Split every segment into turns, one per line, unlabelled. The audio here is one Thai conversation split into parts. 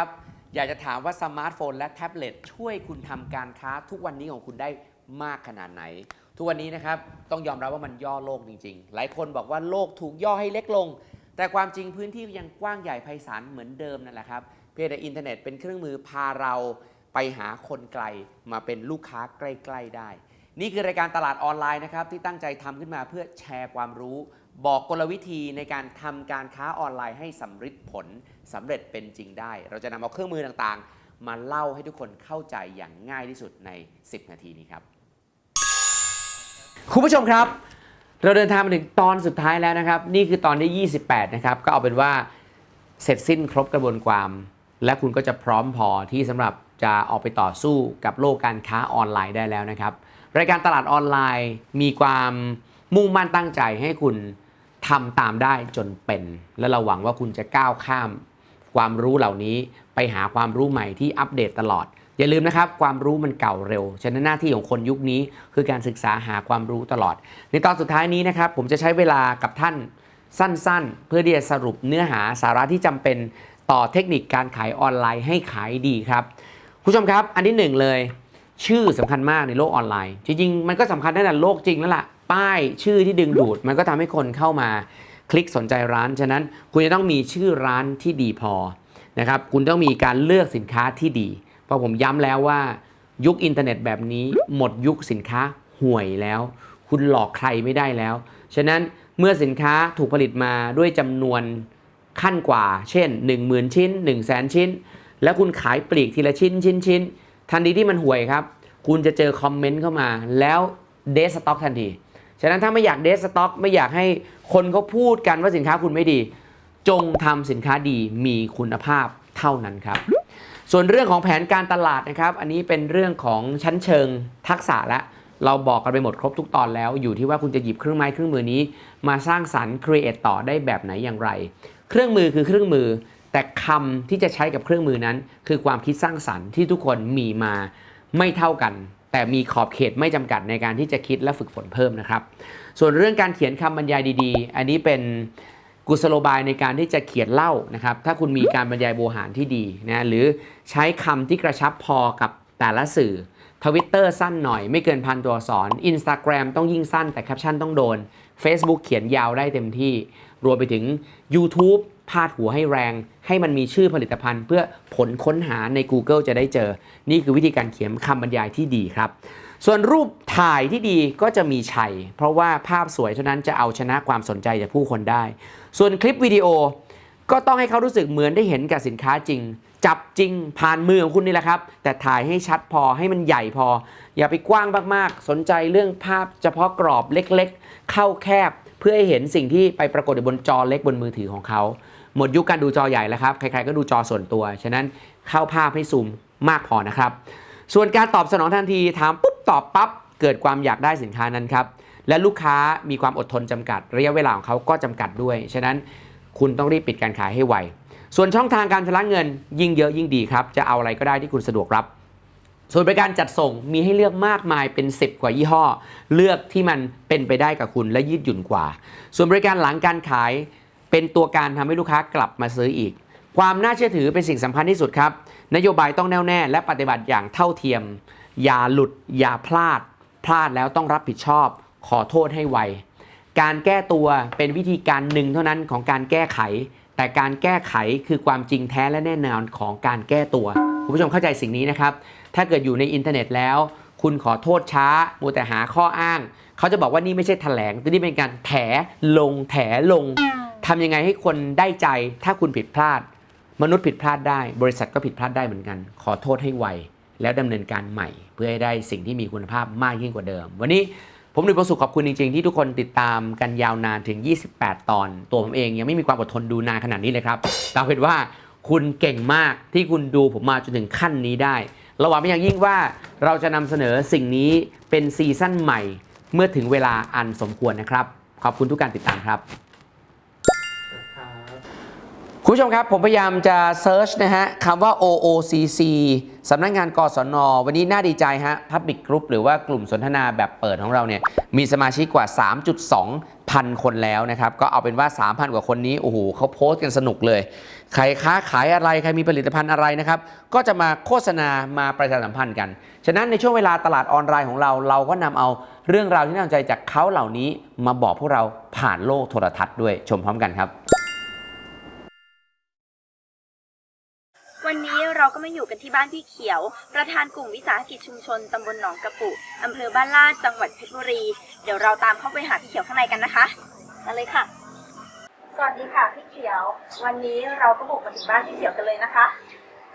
ครับ อยากจะถามว่าสมาร์ทโฟนและแท็บเล็ตช่วยคุณทำการค้าทุกวันนี้ของคุณได้มากขนาดไหน ทุกวันนี้นะครับต้องยอมรับว่ามันย่อโลกจริง ๆ หลายคนบอกว่าโลกถูกย่อให้เล็กลง แต่ความจริงพื้นที่ยังกว้างใหญ่ไพศาลเหมือนเดิมนั่นแหละครับ เพียงแต่อินเทอร์เน็ตเป็นเครื่องมือพาเราไปหาคนไกลมาเป็นลูกค้าใกล้ ๆได้ นี่คือรายการตลาดออนไลน์นะครับที่ตั้งใจทำขึ้นมาเพื่อแชร์ความรู้ บอกกลวิธีในการทำการค้าออนไลน์ให้สำเร็จผลสำเร็จเป็นจริงได้ เราจะนำเอาเครื่องมือต่างๆ มาเล่าให้ทุกคนเข้าใจอย่างง่ายที่สุดใน 10 นาทีนี้ครับ คุณผู้ชมครับ เราเดินทางมาถึงตอนสุดท้ายแล้วนะครับ นี่คือตอนที่ 28 นะครับ ก็เอาเป็นว่าเสร็จสิ้นครบกระบวนความ และคุณก็จะพร้อมพอที่สำหรับจะออกไปต่อสู้กับโลกการค้าออนไลน์ได้แล้วนะครับ รายการตลาดออนไลน์มีความมุ่งมั่นตั้งใจให้คุณ ทำตามได้จนเป็น และเราหวังว่าคุณจะก้าวข้าม ความรู้เหล่านี้ไปหาความรู้ใหม่ที่อัปเดตตลอด อย่าลืมนะครับ ความรู้มันเก่าเร็ว ฉะนั้นหน้าที่ของคนยุคนี้คือการศึกษาหาความรู้ตลอด ในตอนสุดท้ายนี้นะครับ ผมจะใช้เวลากับท่านสั้นๆ เพื่อที่จะสรุปเนื้อหาสาระที่จำเป็นต่อเทคนิคการขายออนไลน์ให้ขายดีครับคุณผู้ชมครับ อันที่หนึ่งเลย ชื่อสำคัญมากในโลกออนไลน์ จริงๆ มันก็สำคัญตั้งแต่โลกจริงแล้วล่ะ ป้ายชื่อที่ดึงดูด มันก็ทำให้คนเข้ามาคลิกสนใจร้าน ฉะนั้นคุณจะต้องมีชื่อร้านที่ดีพอนะครับคุณต้องมีการเลือกสินค้าที่ดี เพราะผมย้ำแล้วว่ายุคอินเทอร์เน็ตแบบนี้หมดยุคสินค้าห่วยแล้ว คุณหลอกใครไม่ได้แล้ว ฉะนั้นเมื่อสินค้าถูกผลิตมาด้วยจำนวนขั้นกว่า เช่น 10,000 ชิ้น 1 0 0 0 0แชิ้น แล้วคุณขายปลีกทีละชิ้นชิ้นชิ้นทันทีที่มันห่วยครับ คุณจะเจอคอมเมนต์เข้ามาแล้วเดสต็อกทันที ฉะนั้นถ้าไม่อยากเดสต็อกไม่อยากให้คนเขาพูดกันว่าสินค้าคุณไม่ดี จงทำสินค้าดีมีคุณภาพเท่านั้นครับ ส่วนเรื่องของแผนการตลาดนะครับ อันนี้เป็นเรื่องของชั้นเชิงทักษะและเราบอกกันไปหมดครบทุกตอนแล้ว อยู่ที่ว่าคุณจะหยิบเครื่องไม้เครื่องมือนี้ มาสร้างสรรค์ครีเอทต่อได้แบบไหนอย่างไร เครื่องมือคือเครื่องมือ แต่คำที่จะใช้กับเครื่องมือนั้น คือความคิดสร้างสรรค์ที่ทุกคนมีมาไม่เท่ากัน แต่มีขอบเขตไม่จำกัดในการที่จะคิดและฝึกฝนเพิ่มนะครับ ส่วนเรื่องการเขียนคำบรรยายดีๆ อันนี้เป็นกุศโลบายในการที่จะเขียนเล่านะครับ ถ้าคุณมีการบรรยายโวหารที่ดีนะหรือใช้คำที่กระชับพอกับแต่ละสื่อทวิตเตอร์สั้นหน่อยไม่เกินพันตัวอักษร Instagram ต้องยิ่งสั้นแต่แคปชั่นต้องโดน Facebook เขียนยาวได้เต็มที่ รวมไปถึง YouTube พาดหัวให้แรง ให้มันมีชื่อผลิตภัณฑ์ เพื่อผลค้นหาใน Google จะได้เจอ นี่คือวิธีการเขียนคำบรรยายที่ดีครับ ส่วนรูปถ่ายที่ดีก็จะมีชัย เพราะว่าภาพสวยเท่านั้นจะเอาชนะความสนใจจากผู้คนได้ ส่วนคลิปวิดีโอก็ต้องให้เขารู้สึกเหมือนได้เห็นกับสินค้าจริง จับจริงผ่านมือของคุณนี่แหละครับ แต่ถ่ายให้ชัดพอให้มันใหญ่พอ อย่าไปกว้างมากๆ สนใจเรื่องภาพเฉพาะกรอบเล็กๆ เข้าแคบ เพื่อให้เห็นสิ่งที่ไปปรากฏบนจอเล็กบนมือถือของเขา หมดยุคการดูจอใหญ่แล้วครับ ใครๆก็ดูจอส่วนตัว ฉะนั้นเข้าภาพให้ซูมมากพอนะครับ ส่วนการตอบสนองทันทีถามปุ๊บตอบปั๊บเกิดความอยากได้สินค้านั้นครับ และลูกค้ามีความอดทนจำกัด ระยะเวลาของเขาก็จำกัดด้วย ฉะนั้นคุณต้องรีบปิดการขายให้ไว ส่วนช่องทางการชำระเงินยิ่งเยอะยิ่งดีครับ จะเอาอะไรก็ได้ที่คุณสะดวกรับ ส่วนบริการจัดส่งมีให้เลือกมากมายเป็น 10 กว่ายี่ห้อ เลือกที่มันเป็นไปได้กับคุณและยืดหยุ่นกว่า ส่วนบริการหลังการขาย เป็นตัวการทำให้ลูกค้ากลับมาซื้ออีก ความน่าเชื่อถือเป็นสิ่งสำคัญที่สุดครับ นโยบายต้องแน่วแน่และปฏิบัติอย่างเท่าเทียม อย่าหลุด อย่าพลาด พลาดแล้วต้องรับผิดชอบ ขอโทษให้ไว การแก้ตัวเป็นวิธีการหนึ่งเท่านั้นของการแก้ไข แต่การแก้ไขคือความจริงแท้และแน่นอนของการแก้ตัว คุณผู้ชมเข้าใจสิ่งนี้นะครับ ถ้าเกิดอยู่ในอินเทอร์เน็ตแล้ว คุณขอโทษช้ามัวแต่หาข้ออ้าง เขาจะบอกว่านี่ไม่ใช่แถลงแต่นี่เป็นการแถลงแถลง ทำยังไงให้คนได้ใจถ้าคุณผิดพลาด มนุษย์ผิดพลาดได้ บริษัทก็ผิดพลาดได้เหมือนกัน ขอโทษให้ไวแล้วดำเนินการใหม่ เพื่อให้ได้สิ่งที่มีคุณภาพมากยิ่งกว่าเดิม วันนี้ผมดุยประสุขขอบคุณจริง ๆ ที่ทุกคนติดตามกันยาวนานถึง 28 ตอน ตัวผมเองยังไม่มีความอดทนดูนานขนาดนี้เลยครับแต่เอาเป็นว่าคุณเก่งมากที่คุณดูผมมาจนถึงขั้นนี้ได้เราหวังเป็นอย่างยิ่งว่าเราจะนำเสนอสิ่งนี้เป็นซีซั่นใหม่ เมื่อถึงเวลาอันสมควรนะครับ ขอบคุณทุกการติดตามครับ คุณผู้ชมครับ ผมพยายามจะเซิร์ชนะฮะคำว่า OOCC สำนักงานกศน วันนี้น่าดีใจฮะ Public Group หรือว่ากลุ่มสนทนาแบบเปิดของเราเนี่ยมีสมาชิกกว่า 3.2 พันคนแล้วนะครับ ก็เอาเป็นว่า 3,000 กว่าคนนี้ โอ้โหเขาโพสต์กันสนุกเลย ใครค้าขายอะไร ใครมีผลิตภัณฑ์อะไรนะครับ ก็จะมาโฆษณามาประชาสัมพันธ์กัน ฉะนั้นในช่วงเวลาตลาดออนไลน์ของเรา เราก็นำเอาเรื่องราวที่น่าสนใจจากเขาเหล่านี้มาบอกพวกเราผ่านโลกโทรทัศน์ด้วยชมพร้อมกันครับ
เราก็มาอยู่กันที่บ้านพี่เขียว ประธานกลุ่มวิสาหกิจชุมชนตำบลหนองกระปุอำเภอบ้านลาดจังหวัดเพชรบุรี เดี๋ยวเราตามเข้าไปหาพี่เขียวข้างในกันนะคะมาเลยค่ะ สวัสดีค่ะพี่เขียว วันนี้เราก็บุกมาถึงบ้านพี่เขียวกันเลยนะคะ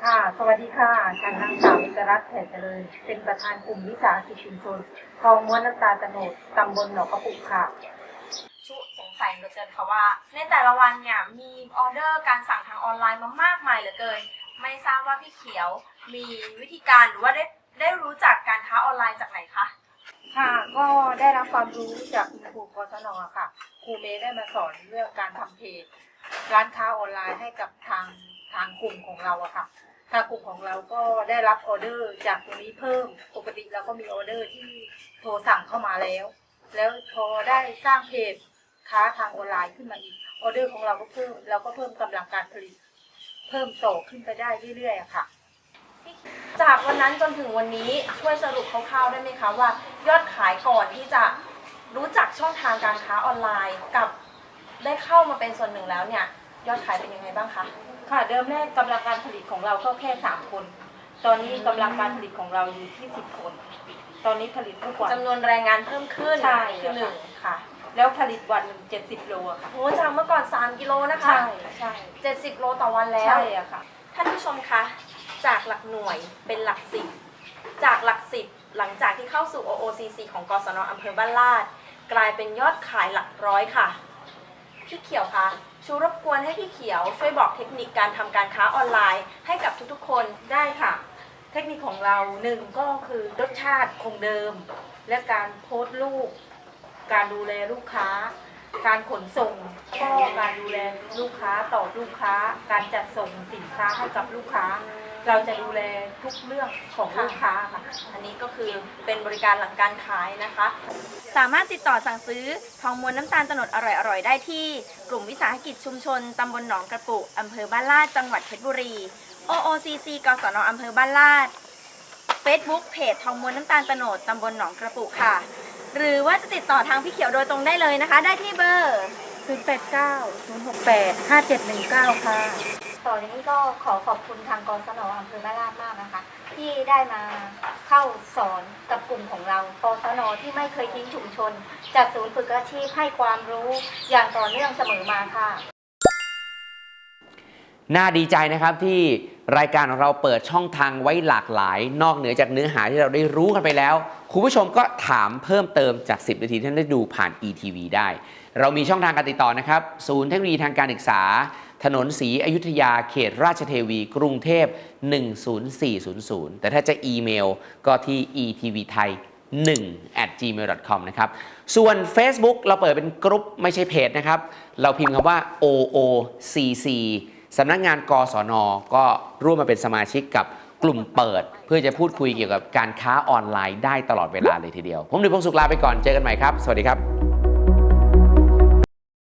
ค่ะ สวัสดีค่ะฉันนางสาวเอกรัตน์แผ่เจริญเป็นประธานกลุ่มวิสาหกิจชุมชนทองม้วนน้ำตาลตะโนดตำบลหนองกระปุกค่ะ
ชุสงสัยเหลือเกินค่ะว่า ในแต่ละวันเนี่ยมีออเดอร์การสั่งทางออนไลน์มามากมายเหลือเกิน ไม่ทราบว่าพี่เขียวมีวิธีการหรือว่าได้ได้รู้จักการค้าออนไลน์จากไหนคะ
ค่ะ ก็ได้รับความรู้จากคุณครูกศนค่ะ ครูเมย์ได้มาสอนเรื่องการทำเพจร้านค้าออนไลน์ให้กับทางทางกลุ่มของเราอะค่ะ ทางกลุ่มของเราก็ได้รับออเดอร์จากตรงนี้เพิ่ม ปกติเราก็มีออเดอร์ที่โทรสั่งเข้ามาแล้ว แล้วพอได้สร้างเพจค้าทางออนไลน์ขึ้นมาอีก ออเดอร์ของเราก็เพิ่ม เราก็เพิ่มกำลังการผลิต เพิ่มโตขึ้นไปได้เรื่อยๆอะค่ะ
จากวันนั้นจนถึงวันนี้ช่วยสรุปคร่าวๆได้ไหมคะว่า ยอดขายก่อนที่จะรู้จักช่องทางการค้าออนไลน์กับได้เข้ามาเป็นส่วนหนึ่งแล้วเนี่ย ยอดขายเป็นยังไงบ้างคะ
ค่ะเดิมแรกกำลังการผลิตของเราก็แค่สามคน ตอนนี้กำลังการผลิตของเราอยู่ที่สิบคน ตอนนี้ผลิตทุกวัน
จำนวนแรงงานเพิ่มขึ้น
ใช่
คือหนึ่งค่ะ
แล้วผลิตวันหนึ่งเจ็ดสิบโลอะค่ะ
โอ้จากเมื่อก่อน 3 กิโลนะคะ
ใช่ใช่
70 โลต่อวันแล้ว
ใช่อะค่ะ
ท่านผู้ชมคะ จากหลักหน่วยเป็นหลักสิบ จากหลักสิบหลังจากที่เข้าสู่ OOCC ของกศนอำเภอบ้านลาด กลายเป็นยอดขายหลักร้อยค่ะ พี่เขียวคะชูรบกวนให้พี่เขียวช่วยบอกเทคนิคการทำการค้าออนไลน์ให้กับทุกๆ คน
ได้ค่ะ เทคนิคของเราหนึ่งก็คือรสชาติคงเดิม และการโพสต์รูป การดูแลลูกค้า การขนส่งก็การดูแลลูกค้าต่อลูกค้า การจัดส่งสินค้าให้กับลูกค้า เราจะดูแลทุกเรื่องของลูกค้าค่ะ
อันนี้ก็คือเป็นบริการหลังการขายนะคะ สามารถติดต่อสั่งซื้อทองม้วนน้ำตาลตโนดอร่อยๆ ได้ที่ กลุ่มวิสาหกิจชุมชนตำบลหนองกระปุอำเภอบ้านลาดจังหวัดเพชรบุรี OOCC กศนอำเภอบ้านลาด Facebook เพจทองม้วนน้ำตาลตโนดตำบลหนองกระปุค่ะ หรือว่าจะติดต่อทางพี่เขียวโดยตรงได้เลยนะคะ ได้ที่เบอร์
089 068 5719 ค่ะ
ต่อจากนี้ก็ขอขอบคุณทางกศนอำเภอบ้านลาดมากนะคะ ที่ได้มาเข้าสอนกับกลุ่มของเรากศนที่ไม่เคยทิ้งชุมชน จัดศูนย์ฝึกอาชีพให้ความรู้อย่างต่อเนื่องเสมอมาค่ะ
น่าดีใจนะครับที่รายการของเราเปิดช่องทางไว้หลากหลาย นอกเหนือจากเนื้อหาที่เราได้รู้กันไปแล้ว คุณผู้ชมก็ถามเพิ่มเติมจาก 10 นาทีท่านได้ดูผ่าน ETV ได้ เรามีช่องทางการติดต่อนะครับ ศูนย์เทคโนโลยีทางการศึกษา ถนนศรีอยุธยาเขตราชเทวี กรุงเทพ 10400 แต่ถ้าจะอีเมลก็ที่ etv thai 1 at gmail.com นะครับ ส่วน Facebook เราเปิดเป็นกรุ๊ปไม่ใช่เพจนะครับ เราพิมพ์คำว่า OOCC สำนักงานกศน ก็ร่วมมาเป็นสมาชิกกับ กลุ่มเปิดเพื่อจะพูดคุยเกี่ยวกับการค้าออนไลน์ได้ตลอดเวลาเลยทีเดียว ผมดิพงศุกลาไปก่อนเจอกันใหม่ครับ สวัสดีครับ